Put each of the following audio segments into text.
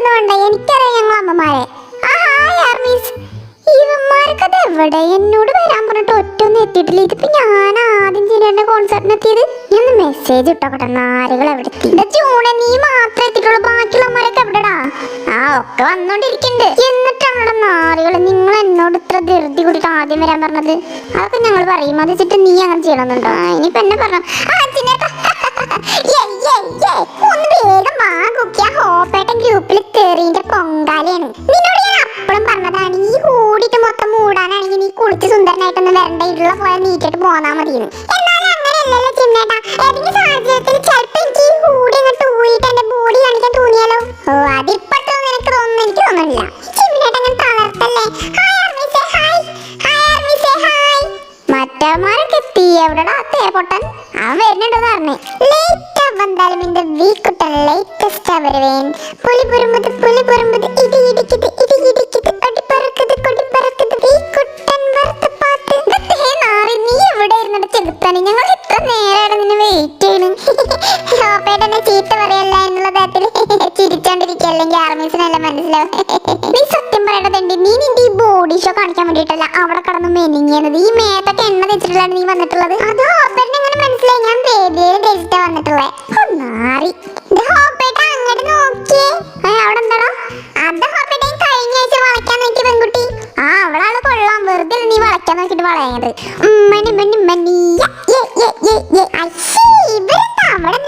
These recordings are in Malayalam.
ഒന്നും വേണ്ട എനിക്കറിയാം ഞങ്ങൾ അമ്മമാരെ. ഇവന്മാർക്കത് എവിടെ എന്നോട് വരാൻ പറഞ്ഞിട്ട് ഒറ്റൊന്നും എത്തിയിട്ടില്ല. ഇതിപ്പോ ഞാൻ ആദ്യം ചെയ്യേണ്ട കോൺസെർട്ടിന് എത്തിയത്? ഞാൻ മെസ്സേജ് ഇട്ടോട്ടെ നാരുകൾ എവിടെ ജൂണ് നീ മാത്രം എത്തിയിട്ടുള്ളൂ. ബാക്കിയുള്ളമാരൊക്കെ എവിടെടാ? ആ ഒക്കെ വന്നോണ്ടിരിക്കുന്നുണ്ട് എന്നിട്ടാണോ നാരുകൾ നിങ്ങൾ എന്നോട് ഇത്ര ധൃതി കൂട്ടിട്ട് ആദ്യം വരാൻ പറഞ്ഞത്? അതൊക്കെ ഞങ്ങൾ പറയും. അത് വെച്ചിട്ട് നീ അങ്ങനെ ചെയ്യണമെന്നുണ്ടോ? ഇനിയിപ്പോ എന്നെ പറഞ്ഞു. ആ ചിന്നേട്ടാ ഗ്രൂപ്പിൽ തെറിന്റെ പൊങ്കാലയാണ് നിന്നോട് പറഞ്ഞതാണ് ഈ മൂടാനാണെങ്കിൽ നീ കുളിച്ച് സുന്ദരനായിട്ടൊന്നും വരണ്ട ഇരുള പോലെ നീറ്റിട്ട് പോന്നാ മതിയെന്ന് എന്നാലും അങ്ങനെയല്ലല്ലോ ചിന്നേട്ടാ ഏതെങ്കിലും ലേറ്റ് വന്നാലും മനസ്സിലാവും നീ സത്യം പറയേണ്ടതുണ്ട് നീ നിന്റെ ബോഡി ഷോ കാണിക്കാൻ വേണ്ടിട്ടല്ല അവിടെ കടന്ന് മെനിങ്ങിയത് ഈ മേത്തൊക്കെ എണ്ണ വെച്ചിട്ടാണ് നീ വന്നിട്ടുള്ളത്? അത് ഹോപ്പേട്ടനെ എങ്ങനെ മനസ്സിലായി? ഞാൻ ബേബിയിൽ തെച്ചിട്ടാ വന്നിട്ടുള്ളത് അങ്ങോട്ട് വളയ്ക്കാൻ ആ കൊള്ളാം. വെറുതെ നീ വളയ്ക്കാൻ നോക്കിട്ട്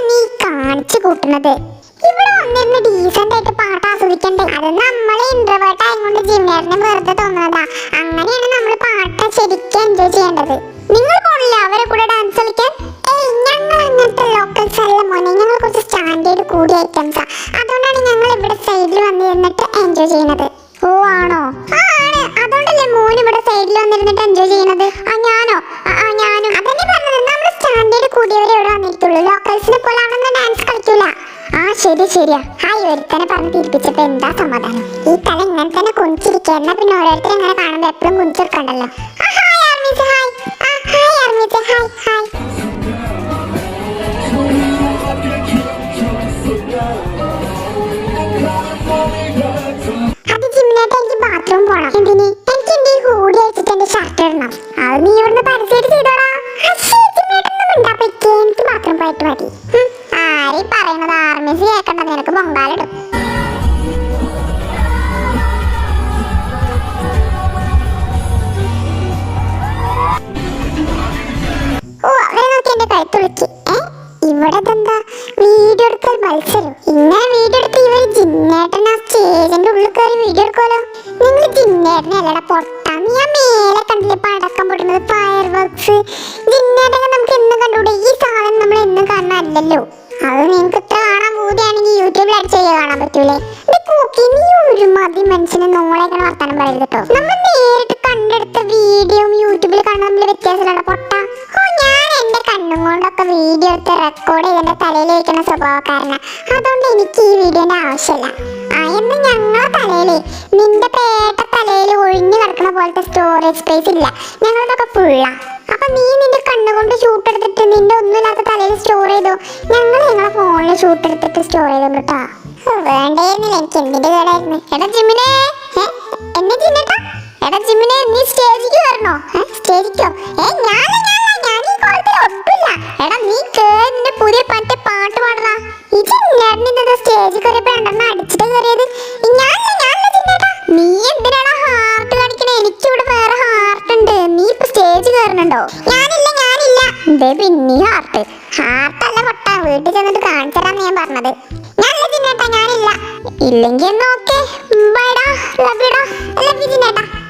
നീ കാണിച്ചു കൂട്ടുന്നത്? ഇവിടെ വന്നിരുന്ന് ഡീസന്റ് ജിമ്മേറിന് വെറുതെ തോന്നുന്നതാ. അങ്ങനെയാണ് നമ്മൾ പാട്ട് ശരിക്കും എൻജോയ് ചെയ്യേണ്ടത്. നിങ്ങൾ പോണില്ല അവരെ കൂടെ ഡാൻസ് കളിക്കാൻ? ഞങ്ങൾ അങ്ങനത്തെ ലോക്കൽസ് അല്ല മോനെ. ഞങ്ങൾ കുറച്ച് സ്റ്റാൻഡേർഡ് കൂടിയ ഐറ്റംസാ അതുകൊണ്ടാണ് ഞങ്ങൾ ഇവിടെ സൈഡിൽ വന്നിരുന്നിട്ട് എൻജോയ് ചെയ്യുന്നത് ഓ ആണോ? ആ ആണ്. അതുകൊണ്ടല്ലേ മോൻ ഇവിടെ സൈഡിൽ വന്നിരുന്നിട്ട് എൻജോയ് ചെയ്യുന്നത് ആ ഞാനോ? ആ, ഞാനും. അതന്നെ പറഞ്ഞത്. നമ്മൾ സ്റ്റാൻഡേർഡ് കൂടിയവരെ ഇവിടെ വന്നിട്ടുള്ളൂ ലോക്കൽസിനെ പോലെ അവിടെ ഡാൻസ് കളിക്കൂല. ആ ശരി ശരിയാ. ഒരുത്തനെ പറഞ്ഞ് തിരിപ്പിച്ചപ്പോ എന്താ സമാധാനം? ഈ തല ഇങ്ങനെ തന്നെ കുഞ്ചിരിക്കുക എന്നാ പിന്നെ ഓരോരുത്തരും ഇങ്ങനെ കാണുമ്പോ എപ്പോഴും കുഞ്ചിരിക്കണ്ടല്ലോ അത് ജിമ്മിനായിട്ട് എനിക്ക് ബാത്റൂം പോണം. എന്തിന്? എനിക്ക് എന്റെ അടിച്ചിട്ട് എന്റെ ഷർട്ട് ഇടണം. അത് നീ ഇവിടുന്ന് പരസ്യമായിട്ട് നിനക്ക് പൊങ്കാലിടും. ഇവിടെ നമുക്ക് എന്നും കണ്ടുകൂടെ? ഈ സാധനം നമ്മൾ എന്നും കാണാനല്ലോ അത് നിങ്ങൾക്ക് ഇത്ര കാണാൻ യൂട്യൂബിൽ അടിച്ച് ചെയ്യാൻ കാണാൻ പറ്റൂലേ? ഇത് കൂക്കി നീ ഒരു മതി മനുഷ്യനെ നോളേക്കണ വർത്താനം പറയരുത് കേട്ടോ നമ്മൾ നേരിട്ട് കണ്ടെടുത്ത വീഡിയോയും യൂട്യൂബിൽ കാണുന്ന തമ്മിൽ വ്യത്യാസമില്ല പൊട്ട? ഓ ഞാൻ എന്റെ കണ്ണും കൊണ്ടൊക്കെ വീഡിയോ എടുത്ത് റെക്കോർഡ് ചെയ്ത് എന്റെ തലയിൽ വയ്ക്കുന്ന സ്വഭാവക്കാരനാ. അതുകൊണ്ട് എനിക്ക് ഈ വീഡിയോന്റെ ആവശ്യമില്ല. ആ എന്ന് ഞങ്ങളെ തലയിൽ നിന്റെ പേട്ട തലയിൽ ഒഴിഞ്ഞു കിടക്കുന്ന പോലത്തെ സ്റ്റോറേജ് സ്പേസ് ഇല്ല. ഞങ്ങളതൊക്കെ ഫുള്ളാ അപ്പൊ നീ നിന്റെ കണ്ണുകൊണ്ട് ഷൂട്ട് എടുത്തിട്ട് ഒന്നുമില്ലാത്ത തലയിൽ സ്റ്റോർ ചെയ്തു. ഞങ്ങൾ ഞങ്ങളെ ഫോണിൽ ഷൂട്ട് എടുത്തിട്ട് സ്റ്റോർ ചെയ്തോളൂ കേട്ടോ വേണ്ടായിരുന്നില്ല? എനിക്ക് എന്തിന്റെ കേടായിരുന്നു? എടാ ജിമിനെ. എന്നെ ജിന്നേട്ടാ. എടാ ജിമിനെ നീ സ്റ്റേജിക്ക് വരണോ സ്റ്റേജിക്കോ? ഏ ഞാൻ ഞാൻ ഞാൻ ഈ കോളത്തിൽ ഒട്ടില്ല എടാ നീ കേറി പുതിയ മറ്റേ പാട്ട് പാടടാ. ഈ ജിന്നേട്ടൻ സ്റ്റേജിൽ കയറിയപ്പോ രണ്ടെണ്ണം അടിച്ചിട്ട് കയറിയത് ഞാൻ ഞാൻ ജിന്നേട്ടാ. നീ എന്തിനാണ് ഹാർട്ട് കാണിക്കണേ? എനിക്കിവിടെ വേറെ ഹാർട്ട് ഉണ്ട്. നീ ഇപ്പൊ സ്റ്റേജ് കയറണുണ്ടോ ദേ പിന്നെ ഹാർട്ട് ഹാർട്ടല്ല പൊട്ട. വീട്ടിൽ ചെന്നിട്ട് കാണിച്ചതാന്ന് ഞാൻ പറഞ്ഞത്. ഞാനില്ല ചിന്നേട്ടാ ഞാനില്ല. ഇല്ലെങ്കിൽ നോക്കേ. ബൈഡാ ലവ് യു ജിന്നേട്ടാ.